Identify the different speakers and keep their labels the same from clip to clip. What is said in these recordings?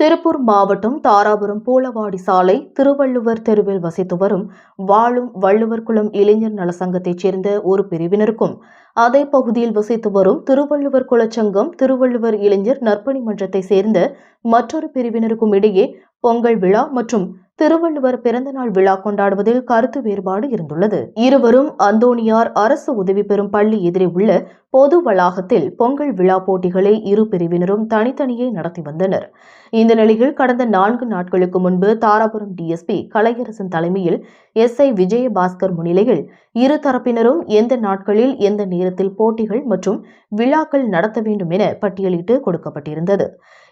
Speaker 1: திருப்பூர் மாவட்டம் தாராபுரம் பூலவாடி சாலை திருவள்ளுவர் தெருவில் வசித்து வரும் வாழும் வள்ளுவர் குளம் இளைஞர் நலசங்கத்தைச் சேர்ந்த ஒரு பிரிவினருக்கும் அதே பகுதியில் வசித்து வரும் திருவள்ளுவர் குலச்சங்கம் திருவள்ளுவர் இளைஞர் நற்பணி மன்றத்தைச் சேர்ந்த மற்றொரு பிரிவினருக்கும் இடையே பொங்கல் விழா மற்றும் திருவள்ளுவர் பிறந்தநாள் விழா கொண்டாடுவதில் கருத்து வேறுபாடு இருந்துள்ளது. இருவரும் அந்தோணியார் அரசு உதவி பெறும் பள்ளி எதிரே உள்ள பொது வளாகத்தில் பொங்கல் விழா போட்டிகளை இரு பிரிவினரும் தனித்தனியே நடத்தி வந்தனர். இந்த நிலையில் கடந்த நான்கு நாட்களுக்கு முன்பு தாராபுரம் டிஎஸ்பி கலையரசன் தலைமையில் எஸ்ஐ விஜயபாஸ்கர் முன்னிலையில் இரு தரப்பினரும் எந்த நாட்களில் எந்த நேரத்தில் போட்டிகள் மற்றும் விழாக்கள் நடத்த வேண்டும் என பட்டியலிட்டு கொடுக்கப்பட்டிருந்தது.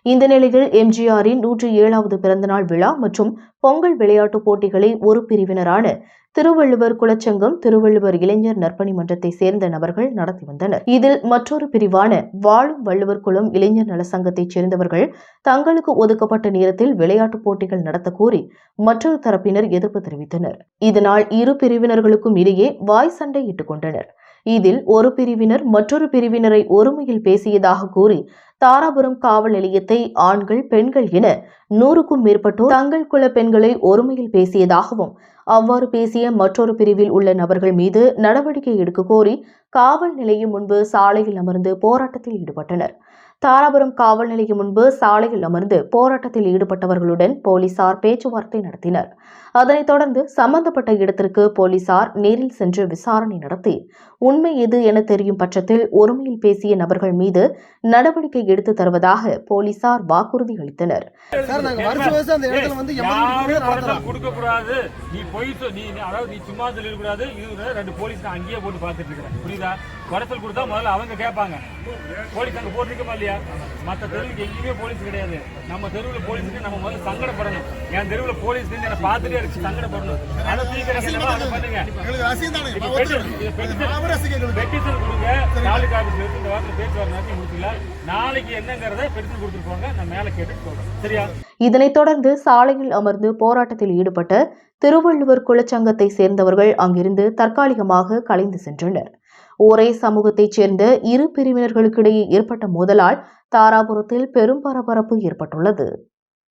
Speaker 1: இந்த நிலையில் எம்ஜிஆரின் நூற்றி ஏழாவது பிறந்தநாள் விழா மற்றும் பொங்கல் விளையாட்டுப் போட்டிகளை ஒரு பிரிவினரான திருவள்ளுவர் குலச்சங்கம் திருவள்ளுவர் இளைஞர் நற்பணி மன்றத்தை சேர்ந்த நபர்கள் நடத்தி வந்தனர். இதில் மற்றொரு பிரிவான வாழும் வள்ளுவர் குளம் இளைஞர் நல சங்கத்தைச் சேர்ந்தவர்கள் தங்களுக்கு ஒதுக்கப்பட்ட நேரத்தில் விளையாட்டுப் போட்டிகள் நடத்த கோரி மற்றொரு தரப்பினர் எதிர்ப்பு தெரிவித்தனர். இதனால் இரு பிரிவினர்களுக்கும் இடையே வாய் சண்டை இட்டுக் கொண்டனர். இதில் ஒரு பிரிவினர் மற்றொரு பிரிவினரை ஒருமையில் பேசியதாக கூறி தாராபுரம் காவல் நிலையத்தை ஆண்கள் பெண்கள் என நூறுக்கும் மேற்பட்டோர் தங்கள் குல பெண்களை ஒருமையில் பேசியதாகவும் அவ்வாறு பேசிய மற்றொரு பிரிவில் உள்ள நபர்கள் மீது நடவடிக்கை எடுக்க கோரி காவல் நிலையம் முன்பு சாலையில் அமர்ந்து போராட்டத்தில் ஈடுபட்டனர். தாராபுரம் காவல் நிலையம் முன்பு சாலையில் அமர்ந்து போராட்டத்தில் ஈடுபட்டவர்களுடன் போலீசார் பேச்சுவார்த்தை நடத்தினர். அதனைத் தொடர்ந்து சம்பந்தப்பட்ட இடத்திற்கு போலீசார் நேரில் சென்று விசாரணை நடத்தி உண்மை எது என தெரியும் பட்சத்தில் ஒருமையில் பேசிய நபர்கள் மீது நடவடிக்கை எடுத்து தருவதாக போலீசார் வாக்குறுதி அளித்தனர்.
Speaker 2: சார் நாங்க வருஷம் வருஷம் அந்த இடத்துல வந்து எண்பது
Speaker 3: யாரும்
Speaker 2: நடத்துறோம்
Speaker 3: பணத்தை கொடுக்க கூடாது நீ போய் சொ- நீ நீ- அதாவது நீ சும்மா சொல்லிட கூடாது இது ரெண்டு போலீஸ் நான் அங்கேயே போட்டு பார்த்துட்டு இருக்கிறேன். புரியுதா? குறைச்சல் கொடுத்தா முதல்ல அவங்க கேட்பாங்க. போலீஸ் அங்க போட்டிருக்கமா இல்லையா? மற்ற தெருவுக்கு எங்கேயுமே போலீஸ் கிடையாது. நம்ம தெருவில் போலீஸுக்கு நம்ம முதல்ல சங்கடப்படணும். என் தெருவில் போலீஸ் என்ன பார்த்துட்டே இருக்கு சங்கடப்படணும். அதை சீக்கிரம் பண்ணுங்க. பெட்டிஷன் கொடுங்க. தாலுகா ஆஃபீஸ்ல இருந்து இந்த வாரத்தில் பேச்சுவார்த்தை நடத்தி முடிச்சுக்கலாம் நாளைக்கு என்னங்கிறத பெட்டிஷன் கொடுத்துட்டு போங்க. நான் மேலே கேட்டுட்டு சொல்றேன் சரியா?
Speaker 1: இதனைத் தொடர்ந்து சாலையில் அமர்ந்து போராட்டத்தில் ஈடுபட்ட திருவள்ளுவர் குலச்சங்கத்தை சேர்ந்தவர்கள் அங்கிருந்து தற்காலிகமாக கலைந்து சென்றனர். ஒரே சமூகத்தைச் சேர்ந்த இரு பிரிவினர்களுக்கிடையே ஏற்பட்ட மோதலால் தாராபுரத்தில் பெரும் பரபரப்பு ஏற்பட்டுள்ளது.